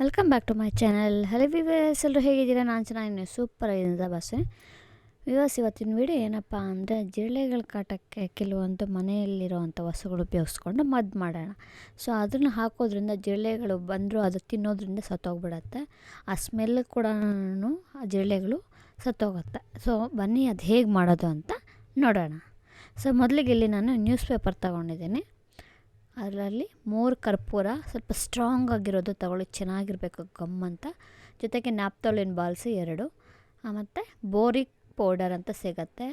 Welcome back to my channel hello viewers ಎಲ್ಲರೂ ಹೇಗಿದ್ದೀರಾ? ನಾನು ಚೆನ್ನಾಗಿ ಸೂಪರ್ ಆಗಿದ್ದ ಬಸ್ಸೆ ವಿವರ್ಸ್ ಇವತ್ತಿನ ವಿಡಿಯೋ ಏನಪ್ಪ ಅಂದರೆ ಜಿರಳೆಗಳ ಕಾಟಕ್ಕೆ ಕೆಲವೊಂದು ಮನೆಯಲ್ಲಿರುವಂಥ ವಸ್ತುಗಳು ಉಪಯೋಗಿಸ್ಕೊಂಡು ಮದ್ದು ಮಾಡೋಣ. ಸೊ ಅದನ್ನು ಹಾಕೋದ್ರಿಂದ ಜಿರಳೆಗಳು ಬಂದರೂ ಅದು ತಿನ್ನೋದ್ರಿಂದ ಸತ್ತೋಗ್ಬಿಡತ್ತೆ. ಆ ಸ್ಮೆಲ್ ಕೂಡ ಆ ಜಿರಳೆಗಳು ಸತ್ತೋಗುತ್ತೆ. ಸೊ ಬನ್ನಿ ಅದು ಹೇಗೆ ಮಾಡೋದು ಅಂತ ನೋಡೋಣ. ಸೊ ಮೊದಲಿಗೆ ಇಲ್ಲಿ ನಾನು ನ್ಯೂಸ್ ಪೇಪರ್ ತೊಗೊಂಡಿದ್ದೀನಿ. ಅದರಲ್ಲಿ ಮೂರು ಕರ್ಪೂರ ಸ್ವಲ್ಪ ಸ್ಟ್ರಾಂಗ್ ಆಗಿರೋದು ತಗೊಳ್ಳಿ, ಚೆನ್ನಾಗಿರಬೇಕು, ಗಮ್ ಅಂತ. ಜೊತೆಗೆ ನ್ಯಾಪ್ತೋಲಿನ್ ಬಾಲ್ಸ್ ಎರಡು. ಮತ್ತು ಬೋರಿಕ್ ಪೌಡರ್ ಅಂತ ಸಿಗತ್ತೆ.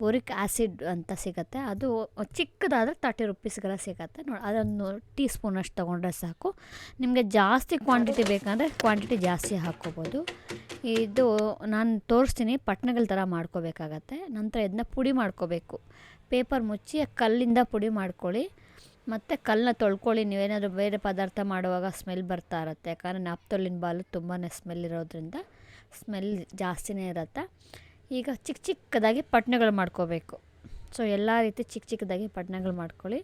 ಬೋರಿಕ್ ಆ್ಯಸಿಡ್ ಅಂತ ಸಿಗತ್ತೆ. ಅದು ಚಿಕ್ಕದಾದರೆ ತರ್ಟಿ ರುಪೀಸ್ಗೆಲ್ಲ ಸಿಗತ್ತೆ. ನೋಡಿ, ಅದೊಂದು ಟೀ ಸ್ಪೂನಷ್ಟು ತೊಗೊಂಡ್ರೆ ಸಾಕು. ನಿಮಗೆ ಜಾಸ್ತಿ ಕ್ವಾಂಟಿಟಿ ಬೇಕಂದರೆ ಕ್ವಾಂಟಿಟಿ ಜಾಸ್ತಿ ಹಾಕ್ಕೋಬೋದು. ಇದು ನಾನು ತೋರಿಸ್ತೀನಿ, ಪಟ್ಣಗಳ ಥರ ಮಾಡ್ಕೋಬೇಕಾಗತ್ತೆ. ನಂತರ ಇದನ್ನ ಪುಡಿ ಮಾಡ್ಕೋಬೇಕು. ಪೇಪರ್ ಮುಚ್ಚಿ ಕಲ್ಲಿಂದ ಪುಡಿ ಮಾಡ್ಕೊಳ್ಳಿ. ಮತ್ತು ಕಲ್ಲನ್ನ ತೊಳ್ಕೊಳ್ಳಿ, ನೀವೇನಾದರೂ ಬೇರೆ ಪದಾರ್ಥ ಮಾಡುವಾಗ ಸ್ಮೆಲ್ ಬರ್ತಾ ಇರುತ್ತೆ. ಯಾಕಂದರೆ ನಾಪ್ತೊಲಿನ ಬಾಲು ತುಂಬಾ ಸ್ಮೆಲ್ ಇರೋದ್ರಿಂದ ಸ್ಮೆಲ್ ಜಾಸ್ತಿನೇ ಇರುತ್ತೆ. ಈಗ ಚಿಕ್ಕ ಚಿಕ್ಕದಾಗಿ ಪಟ್ನೆಗಳು ಮಾಡ್ಕೋಬೇಕು. ಸೊ ಎಲ್ಲ ರೀತಿ ಚಿಕ್ಕ ಚಿಕ್ಕದಾಗಿ ಪಟ್ನೆಗಳು ಮಾಡ್ಕೊಳ್ಳಿ.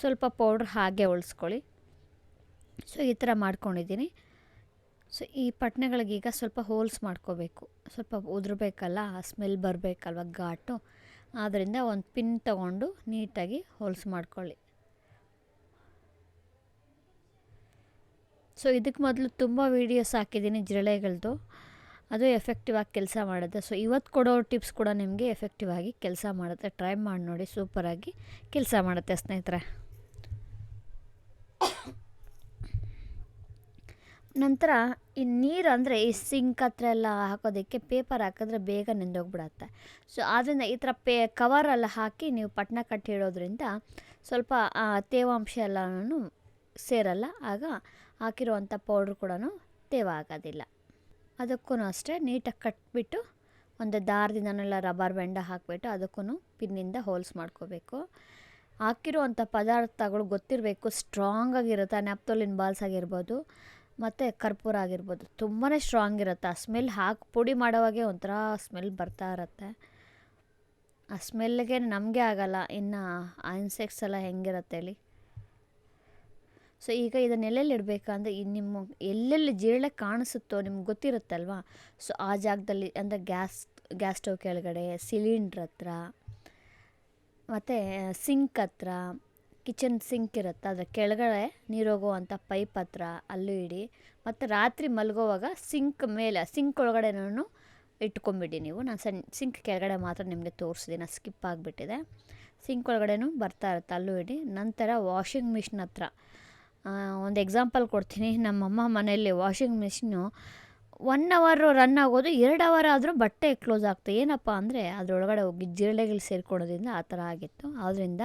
ಸ್ವಲ್ಪ ಪೌಡ್ರ್ ಹಾಗೆ ಉಳಿಸ್ಕೊಳ್ಳಿ. ಸೊ ಈ ಥರ ಮಾಡ್ಕೊಂಡಿದ್ದೀನಿ. ಸೊ ಈ ಪಟ್ಣಗಳಿಗೀಗ ಸ್ವಲ್ಪ ಹೋಲ್ಸ್ ಮಾಡ್ಕೋಬೇಕು. ಸ್ವಲ್ಪ ಉದುರಬೇಕಲ್ಲ, ಆ ಸ್ಮೆಲ್ ಬರಬೇಕಲ್ವ ಘಾಟು. ಆದ್ದರಿಂದ ಒಂದು ಪಿನ್ ತಗೊಂಡು ನೀಟಾಗಿ ಹೋಲ್ಸ್ ಮಾಡ್ಕೊಳ್ಳಿ. ಸೊ ಇದಕ್ಕೆ ಮೊದಲು ತುಂಬ ವೀಡಿಯೋಸ್ ಹಾಕಿದ್ದೀನಿ ಜಿರಳೆಗಳದ್ದು ಅದು ಎಫೆಕ್ಟಿವ್ ಆಗಿ ಕೆಲಸ ಮಾಡುತ್ತೆ. ಸೊ ಇವತ್ತು ಕೊಡೋ ಟಿಪ್ಸ್ ಕೂಡ ನಿಮಗೆ ಎಫೆಕ್ಟಿವ್ ಆಗಿ ಕೆಲಸ ಮಾಡುತ್ತೆ. ಟ್ರೈ ಮಾಡಿ ನೋಡಿ ಸೂಪರಾಗಿ ಕೆಲಸ ಮಾಡುತ್ತೆ ಸ್ನೇಹಿತರೆ. ನಂತರ ಈ ನೀರು ಅಂದರೆ ಈ ಸಿಂಕ್ ಹತ್ರ ಎಲ್ಲ ಹಾಕೋದಕ್ಕೆ ಪೇಪರ್ ಹಾಕಿದ್ರೆ ಬೇಗ ನೆಂದೋಗ್ಬಿಡತ್ತೆ. ಸೊ ಆದ್ದರಿಂದ ಈ ಥರ ಪೇ ಕವರೆಲ್ಲ ಹಾಕಿ ನೀವು ಪಟ್ನ ಕಟ್ಟಿ ಇಡೋದ್ರಿಂದ ಸ್ವಲ್ಪ ತೇವಾಂಶ ಎಲ್ಲನೂ ಸೇರಲ್ಲ. ಆಗ ಹಾಕಿರುವಂಥ ಪೌಡ್ರ್ ಕೂಡ ತೇವ ಆಗೋದಿಲ್ಲ. ಅದಕ್ಕೂ ಅಷ್ಟೇ ನೀಟಾಗಿ ಕಟ್ಬಿಟ್ಟು ಒಂದು ದಾರದಿಂದನೆಲ್ಲ ರಬ್ಬರ್ ಬೆಂಡ ಹಾಕಿಬಿಟ್ಟು ಅದಕ್ಕೂ ಪಿನ್ನಿಂದ ಹೋಲ್ಸ್ ಮಾಡ್ಕೋಬೇಕು. ಹಾಕಿರುವಂಥ ಪದಾರ್ಥಗಳು ಗೊತ್ತಿರಬೇಕು ಸ್ಟ್ರಾಂಗ್ ಆಗಿರುತ್ತೆ, ನ್ಯಾಪ್ತೋಲಿನ್ ಬಾಲ್ಸ್ ಆಗಿರ್ಬೋದು, ಮತ್ತು ಕರ್ಪೂರ ಆಗಿರ್ಬೋದು ತುಂಬಾ ಸ್ಟ್ರಾಂಗ್ ಇರುತ್ತೆ? ಆ ಸ್ಮೆಲ್ ಹಾಕಿ ಪುಡಿ ಮಾಡೋವಾಗೆ ಒಂಥರ ಸ್ಮೆಲ್ ಬರ್ತಾ ಇರುತ್ತೆ. ಆ ಸ್ಮೆಲ್ಗೆ ನಮಗೆ ಆಗಲ್ಲ, ಇನ್ನು ಆ ಇನ್ಸೆಕ್ಟ್ಸ್ ಎಲ್ಲ ಹೆಂಗಿರುತ್ತೆ ಹೇಳಿ. ಸೊ ಈಗ ಇದನ್ನ ಎಲ್ಲೆಲ್ಲಿ ಇಡಬೇಕಂದ್ರೆ ಈ ನಿಮ್ಮ ಎಲ್ಲೆಲ್ಲಿ ಜಿರಳೆ ಕಾಣಿಸುತ್ತೋ ನಿಮ್ಗೆ ಗೊತ್ತಿರುತ್ತಲ್ವಾ? ಸೊ ಆ ಜಾಗದಲ್ಲಿ ಅಂದರೆ ಗ್ಯಾಸ್ ಗ್ಯಾಸ್ ಸ್ಟವ್ ಕೆಳಗಡೆ ಸಿಲಿಂಡ್ರ್ ಹತ್ರ, ಮತ್ತು ಸಿಂಕ್ ಹತ್ರ, ಕಿಚನ್ ಸಿಂಕ್ ಇರುತ್ತೆ. ಅದರ ಕೆಳಗಡೆ ನೀರೋಗುವಂಥ ಪೈಪ್ ಹತ್ರ ಅಲ್ಲೂ ಇಡಿ. ಮತ್ತು ರಾತ್ರಿ ಮಲಗೋವಾಗ ಸಿಂಕ್ ಮೇಲೆ, ಸಿಂಕ್ ಒಳಗಡೆನೂ ಇಟ್ಕೊಂಬಿಡಿ ನೀವು. ನಾನು ಸಣ್ಣ ಸಿಂಕ್ ಕೆಳಗಡೆ ಮಾತ್ರ ನಿಮಗೆ ತೋರಿಸಿದ್ದೀನಿ ಸ್ಕಿಪ್ ಆಗಿಬಿಟ್ಟಿದೆ. ಸಿಂಕ್ ಒಳಗಡೆನೂ ಬರ್ತಾ ಇರುತ್ತೆ. ಅಲ್ಲೂ ಇಡಿ. ನಂತರ ವಾಷಿಂಗ್ ಮಿಷಿನ್ ಹತ್ರ. ಒಂದು ಎಕ್ಸಾಂಪಲ್ ಕೊಡ್ತೀನಿ. ನಮ್ಮಮ್ಮ ಮನೆಯಲ್ಲಿ ವಾಷಿಂಗ್ ಮೆಷಿನ್ನು ಒನ್ ಅವರು ರನ್ ಆಗೋದು, ಎರಡು ಅವರ್ ಆದರೂ ಬಟ್ಟೆ ಕ್ಲೋಸ್ ಆಗ್ತದೆ ಏನಪ್ಪ ಅಂದರೆ ಅದರೊಳಗಡೆ ಹೋಗಿ ಜಿರಳೆಗಳು ಸೇರ್ಕೊಳ್ಳೋದ್ರಿಂದ ಆ ಥರ ಆಗಿತ್ತು. ಆದ್ದರಿಂದ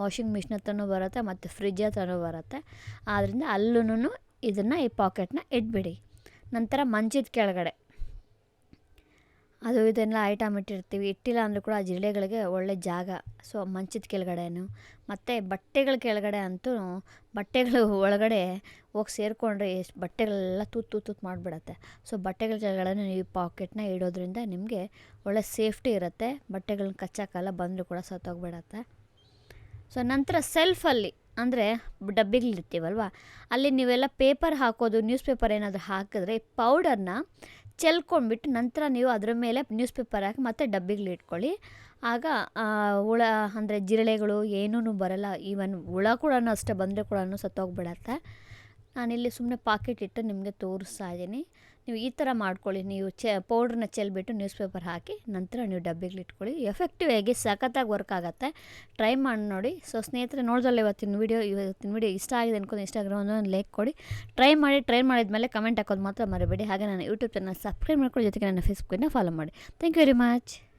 ವಾಷಿಂಗ್ ಮಿಷಿನ್ ಹತ್ರನೂ ಬರುತ್ತೆ, ಮತ್ತು ಫ್ರಿಜ್ ಹತ್ರನೂ ಬರುತ್ತೆ. ಆದ್ದರಿಂದ ಅಲ್ಲೂ ಇದನ್ನು ಈ ಪಾಕೆಟ್ನ ಇಟ್ಬಿಡಿ. ನಂತರ ಮಂಚದ ಕೆಳಗಡೆ. ಅದು ಇದೆಲ್ಲ ಐಟಮ್ ಇಟ್ಟಿರ್ತೀವಿ. ಇಟ್ಟಿಲ್ಲ ಅಂದರೂ ಕೂಡ ಆ ಜಿರಳೆಗಳಿಗೆ ಒಳ್ಳೆ ಜಾಗ. ಸೊ ಮಂಚದ ಕೆಳಗಡೆನು, ಮತ್ತು ಬಟ್ಟೆಗಳ ಕೆಳಗಡೆ ಅಂತೂ ಬಟ್ಟೆಗಳು ಒಳಗಡೆ ಹೋಗಿ ಸೇರಿಕೊಂಡ್ರೆ ಎಷ್ಟು ಬಟ್ಟೆಗಳೆಲ್ಲ ತೂತು ತೂತು ತೂತ್ ಮಾಡಿಬಿಡತ್ತೆ. ಸೊ ಬಟ್ಟೆಗಳ ಕೆಳಗಡೆ ನೀವು ಪಾಕೆಟ್ನ ಇಡೋದ್ರಿಂದ ನಿಮಗೆ ಒಳ್ಳೆ ಸೇಫ್ಟಿ ಇರುತ್ತೆ. ಬಟ್ಟೆಗಳನ್ನ ಕಚ್ಚಾಕಲ್ಲ ಬಂದರೂ ಕೂಡ ಸತ್ತೋಗ್ಬಿಡತ್ತೆ. ಸೊ ನಂತರ ಸೆಲ್ಫಲ್ಲಿ ಅಂದರೆ ಡಬ್ಬಿಗಳಿರ್ತೀವಲ್ವ? ಅಲ್ಲಿ ನೀವೆಲ್ಲ ಪೇಪರ್ ಹಾಕೋದು ನ್ಯೂಸ್ ಪೇಪರ್ ಏನಾದರೂ ಹಾಕಿದ್ರೆ ಪೌಡರ್ನ ಚೆಲ್ಕೊಂಡ್ಬಿಟ್ಟು ನಂತರ ನೀವು ಅದರ ಮೇಲೆ ನ್ಯೂಸ್ ಪೇಪರ್ ಹಾಕಿ ಮತ್ತೆ ಡಬ್ಬಿಗಳು ಇಟ್ಕೊಳ್ಳಿ. ಆಗ ಹುಳ, ಅಂದರೆ ಜಿರಳೆಗಳು ಏನೂ ಬರಲ್ಲ. ಈವನ್ ಹುಳ ಕೂಡ ಅಷ್ಟೇ ಬಂದರೆ ಕೂಡ ಸತ್ತೋಗಿಬಿಡತ್ತೆ. ನಾನಿಲ್ಲಿ ಸುಮ್ಮನೆ ಪಾಕೆಟ್ ಇಟ್ಟು ನಿಮಗೆ ತೋರಿಸ್ತಾ ಇದ್ದೀನಿ. ನೀವು ಈ ಥರ ಮಾಡ್ಕೊಳ್ಳಿ, ನೀವು ಚೆ, ಪೌಡ್ರನ್ನ ಚೆಲ್ಬಿಟ್ಟು ನ್ಯೂಸ್ ಪೇಪರ್ ಹಾಕಿ, ನಂತರ ನೀವು ಡಬ್ಬಿಗಳಿಟ್ಕೊಳ್ಳಿ ಎಫೆಕ್ಟಿವ್ ಆಗಿ ಸಖತ್ತಾಗಿ ವರ್ಕ್ ಆಗುತ್ತೆ. ಟ್ರೈ ಮಾಡಿ ನೋಡಿ. ಸೊ ಸ್ನೇಹಿತರೆ ನೋಡಿದಲ್ಲ ಇವತ್ತಿನ ವೀಡಿಯೋ ಇವತ್ತಿನ ವೀಡಿಯೋ ಇಷ್ಟ ಆಗಿದೆ ಅನ್ಕೊಂಡು ಇನ್ಸ್ಟಾಗ್ರಾಮ್ ಒಂದು ಲೈಕ್ ಕೊಡಿ. ಟ್ರೈ ಮಾಡಿ ಟ್ರೈ ಮಾಡಿದ್ಮೇಲೆ ಕಮೆಂಟ್ ಹಾಕೋದು ಮಾತ್ರ ಮರಿಬೇಡಿ. ಹಾಗೆ ನನ್ನ ಯೂಟ್ಯೂಬ್ ಚಾನಲ್ ಸಬ್ಸ್ಕ್ರೈಬ್ ಮಾಡ್ಕೊಳ್ಳಿ. ಜೊತೆಗೆ ನನ್ನ ಫೇಸ್ಬುಕ್ಕನ್ನು ಫಾಲೋ ಮಾಡಿ. Thank you very much